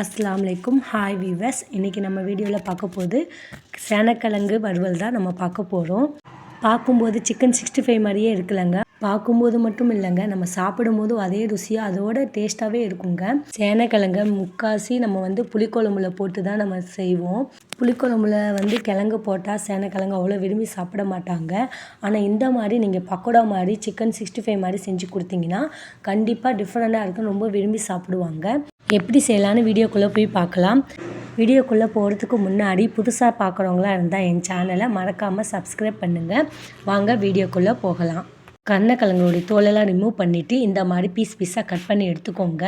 அஸ்லாம் வலைக்கும் hi viewers இன்றைக்கி நம்ம வீடியோவில் பார்க்க போது சேனக்கிழங்கு வறுவல் தான் நம்ம பார்க்க போகிறோம் பார்க்கும்போது சிக்கன் சிக்ஸ்டி ஃபைவ் மாதிரியே இருக்குல்லங்க. பார்க்கும்போது மட்டும் இல்லைங்க. நம்ம சாப்பிடும்போது அதே ருசியாக அதோட டேஸ்ட்டாகவே இருக்குங்க. சேனக்கிழங்க முக்காசி நம்ம வந்து புளிக்குழம்புல போட்டு தான் நம்ம செய்வோம். புளிக்குழம்புல வந்து கிழங்கு போட்டால் சேனக்கிழங்கு அவ்வளோ விரும்பி சாப்பிட மாட்டாங்க. ஆனால் இந்த மாதிரி நீங்கள் பக்கோடா மாதிரி சிக்கன் சிக்ஸ்டி ஃபைவ் மாதிரி செஞ்சு கொடுத்தீங்கன்னா கண்டிப்பாக டிஃப்ரெண்ட்டாக இருக்கும். ரொம்ப விரும்பி சாப்பிடுவாங்க. எப்படி செய்யலான்னு வீடியோக்குள்ளே போய் பார்க்கலாம். வீடியோக்குள்ளே போகிறதுக்கு முன்னாடி புதுசாக பார்க்குறவங்களா இருந்தால் என் சேனலை மறக்காமல் சப்ஸ்கிரைப் பண்ணுங்கள் வாங்க வீடியோக்குள்ளே போகலாம். கருணக்கிழங்குடைய தோலெல்லாம் ரிமூவ் பண்ணிவிட்டு இந்த மாதிரி பீஸ் பீஸாக கட் பண்ணி எடுத்துக்கோங்க.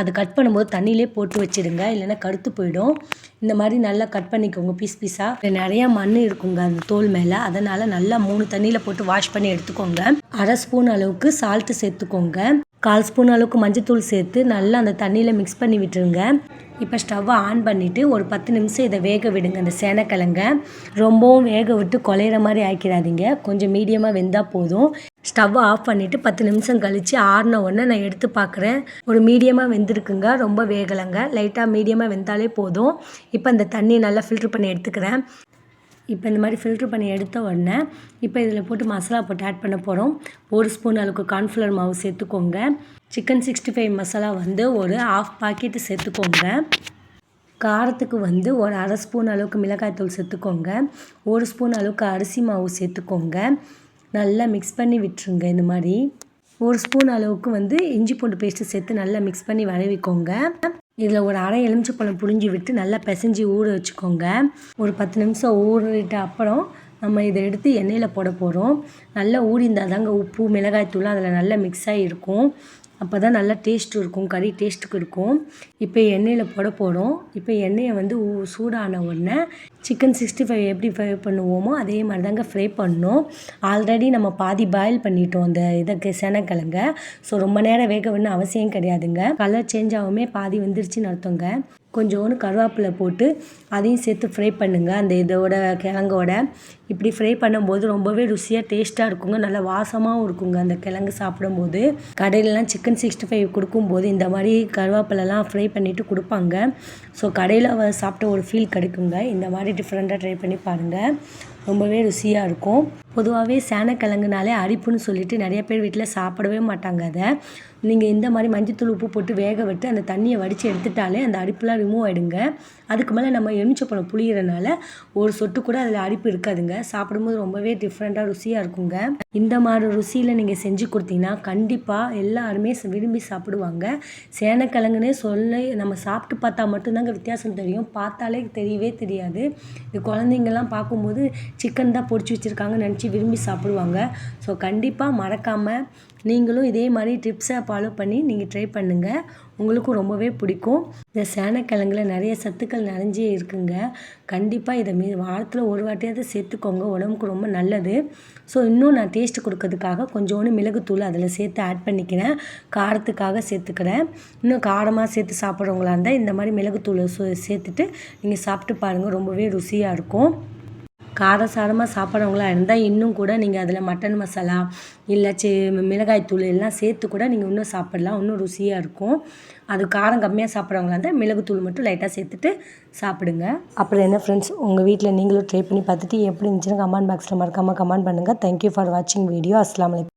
அது கட் பண்ணும்போது தண்ணியிலே போட்டு வச்சுடுங்க. இல்லைன்னா கருத்து போயிடும். இந்த மாதிரி நல்லா கட் பண்ணிக்கோங்க பீஸ் பீஸாக நிறையா மண் இருக்குங்க அந்த தோல் மேலே. அதனால் நல்லா மூணு தண்ணியில் போட்டு வாஷ் பண்ணி எடுத்துக்கோங்க. அரை ஸ்பூன் அளவுக்கு சால்ட்டு சேர்த்துக்கோங்க. கால் ஸ்பூன் அளவுக்கு மஞ்சத்தூள் சேர்த்து நல்லா அந்த தண்ணியில் மிக்ஸ் பண்ணி விட்டுருங்க. இப்போ ஸ்டவ்வை ஆன் பண்ணிவிட்டு ஒரு பத்து நிமிஷம் இதை வேக விடுங்க அந்த சேனக்கிழங்க. ரொம்பவும் வேக விட்டு குலையிற மாதிரி ஆக்கிடாதீங்க. கொஞ்சம் மீடியமாக வெந்தால் போதும். ஸ்டவ்வை ஆஃப் பண்ணிவிட்டு பத்து நிமிஷம் கழித்து ஆறின உடனே நான் எடுத்து பார்க்குறேன் ஒரு மீடியமாக வெந்திருக்குங்க ரொம்ப வேகலைங்க. லைட்டாக மீடியமாக வெந்தாலே போதும். இப்போ அந்த தண்ணியை நல்லா ஃபில்ட்ரு பண்ணி எடுத்துக்கிறேன். இப்போ இந்த மாதிரி ஃபில்ட்ரு பண்ணி எடுத்த உடனே இப்போ இதில் போட்டு மசாலா போட்டு ஆட் பண்ண போகிறோம் ஒரு ஸ்பூன் அளவுக்கு கார்ன்ஃப்ளவர் மாவு சேர்த்துக்கோங்க. சிக்கன் சிக்ஸ்டி ஃபைவ் மசாலா வந்து ஒரு ஆஃப் பாக்கெட்டு சேர்த்துக்கோங்க. காரத்துக்கு வந்து ஒரு அரை ஸ்பூன் அளவுக்கு மிளகாய்த்தூள் சேர்த்துக்கோங்க. ஒரு ஸ்பூன் அளவுக்கு அரிசி மாவு சேர்த்துக்கோங்க. நல்லா மிக்ஸ் பண்ணி விட்டுருங்க இந்த மாதிரி. ஒரு ஸ்பூன் அளவுக்கு வந்து இஞ்சி பூண்டு பேஸ்ட்டு சேர்த்து நல்லா மிக்ஸ் பண்ணி வதவிக்கோங்க இதில் ஒரு அரை எலுமிச்சப்பழம் புழிஞ்சி விட்டு நல்லா பிசைஞ்சு ஊற வச்சுக்கோங்க. ஒரு பத்து நிமிஷம் ஊறிட்ட அப்புறம் நம்ம இதை எடுத்து எண்ணெயில் போட போகிறோம். நல்லா ஊறிந்தால் தாங்க உப்பு மிளகாய் தூள் அதில் நல்லா மிக்ஸ் இருக்கும். அப்போ தான் நல்லா டேஸ்ட்டும் இருக்கும் கறி டேஸ்ட்டுக்கு இருக்கும். இப்போ எண்ணெயில் போட போகிறோம் இப்போ எண்ணெயை வந்து சூடான உடனே சிக்கன் சிக்ஸ்டி ஃபைவ் எப்படி ஃப்ரை பண்ணுவோமோ அதே மாதிரி தாங்க ஃப்ரை பண்ணோம். ஆல்ரெடி நம்ம பாதி பாயில் பண்ணிட்டோம் அந்த இதுக்கு சேனக்கிழங்க. ஸோ ரொம்ப நேரம் வேக வேணும்னு அவசியம் கிடையாதுங்க. கலர் சேஞ்ச் ஆகுமே பாதி வந்துருச்சுன்னு அர்த்தங்க. கொஞ்சோண்டு கருவேப்பிலை போட்டு அதையும் சேர்த்து ஃப்ரை பண்ணுங்கள் அந்த இதோட கிழங்கோட. இப்படி ஃப்ரை பண்ணும்போது ரொம்பவே ருசியாக டேஸ்ட்டாக இருக்குங்க. நல்லா வாசமாகவும் இருக்குங்க அந்த கிழங்கு சாப்பிடும்போது. கடையிலலாம் சிக்கன் சிக்ஸ்டி ஃபைவ் கொடுக்கும்போது இந்த மாதிரி கருவேப்பிலெலாம் ஃப்ரை பண்ணிவிட்டு கொடுப்பாங்க. ஸோ கடையில் சாப்பிட்ட ஒரு ஃபீல் கிடைக்குங்க. இந்த மாதிரி டிஃப்ரெண்ட்டாக ட்ரை பண்ணி பாருங்கள் ரொம்பவே ருசியாக இருக்கும். பொதுவாகவே சேனக்கிழங்குனாலே அரிப்புன்னு சொல்லிட்டு நிறைய பேர் வீட்டில் சாப்பிடவே மாட்டாங்க அதை. நீங்கள் இந்த மாதிரி மஞ்சத்தூள் உப்பு போட்டு வேக விட்டு அந்த தண்ணியை வடித்து எடுத்துட்டாலே அந்த அரிப்புலாம் ரிமூவ் ஆகிடுங்க அதுக்கு மேலே நம்ம எலுமிச்சப்பழம் புளியறனால ஒரு சொட்டு கூட அதில் அரிப்பு இருக்காதுங்க. சாப்பிடும்போது ரொம்பவே டிஃப்ரெண்ட்டாக ருசியாக இருக்குங்க. இந்த மாதிரி ருசியில் நீங்கள் செஞ்சு கொடுத்தீங்கன்னா கண்டிப்பாக எல்லாருமே விரும்பி சாப்பிடுவாங்க. சேனக்கிழங்குனே சொல்ல நம்ம சாப்பிட்டு பார்த்தா மட்டும்தாங்க வித்தியாசம் தெரியும். பார்த்தாலே தெரியவே தெரியாது. இது குழந்தைங்கள்லாம் பார்க்கும்போது சிக்கன் தான் பொடிச்சு வச்சுருக்காங்கன்னு நினச்சி விரும்பி சாப்பிடுவாங்க. ஸோ கண்டிப்பாக மறக்காமல் நீங்களும் இதே மாதிரி டிப்ஸை ஃபாலோ பண்ணி நீங்கள் ட்ரை பண்ணுங்கள் உங்களுக்கும் ரொம்பவே பிடிக்கும். இந்த சேனக்கிழங்குல நிறைய சத்துக்கள் நிறைஞ்சே இருக்குங்க. கண்டிப்பாக இதை மீ வாரத்தில் ஒரு வாட்டியாவது சேர்த்துக்கோங்க. உடம்புக்கு ரொம்ப நல்லது. ஸோ இன்னும் நான் டேஸ்ட் கொடுக்கறதுக்காக கொஞ்சோண்டு மிளகுத்தூள் அதில் சேர்த்து ஆட் பண்ணிக்கிறேன். காரத்துக்காக சேர்த்துக்கிறேன். இன்னும் காரமாக சேர்த்து சாப்பிட்றவங்களா இருந்தால் இந்த மாதிரி மிளகுத்தூளை சேர்த்துட்டு நீங்கள் சாப்பிட்டு பாருங்கள் ரொம்பவே ருசியாக இருக்கும். காரசாரமாக சாப்பிட்றவங்களா இருந்தால் இன்னும் கூட நீங்கள் அதில் மட்டன் மசாலா இல்லை மிளகாய் தூள் எல்லாம் சேர்த்து கூட நீங்கள் இன்னும் சாப்பிட்லாம். இன்னும் ருசியாக இருக்கும். அது காரம் கம்மியாக சாப்பிட்றவங்களா இருந்தால் மிளகுத்தூள் மட்டும் லைட்டாக சேர்த்துட்டு சாப்பிடுங்க. அப்புறம் என்ன ஃப்ரெண்ட்ஸ் உங்கள் வீட்டில் நீங்களும் ட்ரை பண்ணி பார்த்துட்டு எப்படி இருந்துச்சுன்னு கமெண்ட் பாக்ஸில் மறக்காமல் கமெண்ட் பண்ணுங்கள் தேங்க்யூ ஃபார் வாட்சிங் வீடியோ அஸ்லாம் வலைக்கம்